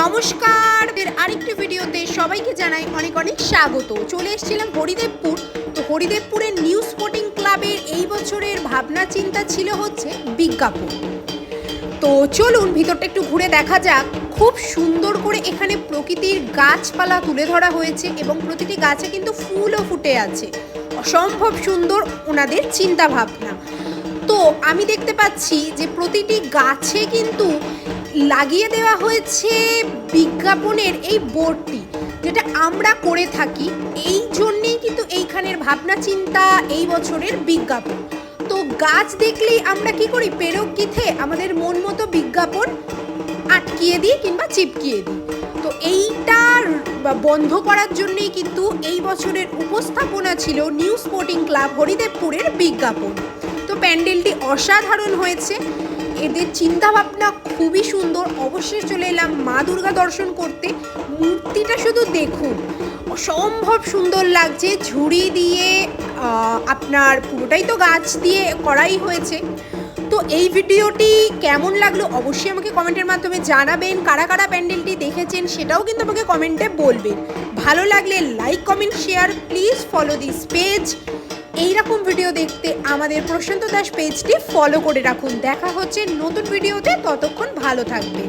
নমস্কার। এর আরেকটি ভিডিওতে সবাইকে জানাই অনেক অনেক স্বাগত। চলে এসেছিলাম হরিদেবপুর। তো হরিদেবপুরের নিউ স্পোর্টিং ক্লাবের এই বছরের ভাবনা চিন্তা ছিল হচ্ছে বিজ্ঞাপন। তো চলুন ভিতরটা একটু ঘুরে দেখা যাক। খুব সুন্দর করে এখানে প্রকৃতির গাছপালা তুলে ধরা হয়েছে এবং প্রতিটি গাছে কিন্তু ফুলও ফুটে আছে। অসম্ভব সুন্দর ওনাদের চিন্তা ভাবনা তো আমি দেখতে পাচ্ছি যে প্রতিটি গাছে কিন্তু লাগিয়ে দেওয়া হয়েছে বিজ্ঞাপনের এই বোর্ডটি, যেটা আমরা করে থাকি, এই জন্যেই কিন্তু এইখানের ভাবনা চিন্তা এই বছরের বিজ্ঞাপন। তো গাছ দেখলেই আমরা কি করি? পেরক গিথে আমাদের মন মতো বিজ্ঞাপন আটকিয়ে দিই কিংবা চিপকিয়ে দিই। তো এইটার বন্ধ করার জন্যেই কিন্তু এই বছরের উপস্থাপনা ছিল নিউ স্পোর্টিং ক্লাব হরিদেবপুরের বিজ্ঞাপন। তো প্যান্ডেলটি অসাধারণ হয়েছে। এদের চিন্তাভাবনা খুবই সুন্দর। অবশ্যই চলে এলাম মা দুর্গা দর্শন করতে। মূর্তিটা শুধু দেখুন। অসম্ভব সুন্দর লাগছে। ঝুড়ি দিয়ে আপনার পুরোটাই তো গাছ দিয়ে করাই হয়েছে। তো এই ভিডিওটি কেমন লাগল অবশ্যই আমাকে কমেন্টের মাধ্যমে জানাবেন। কারা কারা প্যান্ডেলটি দেখেছেন সেটাও কিন্তু আমাকে কমেন্টে বলবেন। ভালো লাগলে like, comment, share, please follow this page. এইরকম ভিডিও দেখতে আমাদের প্রশান্ত দাস পেজটি ফলো করে রাখুন। দেখা হচ্ছে নতুন ভিডিওতে ততক্ষণ ভালো থাকবেন।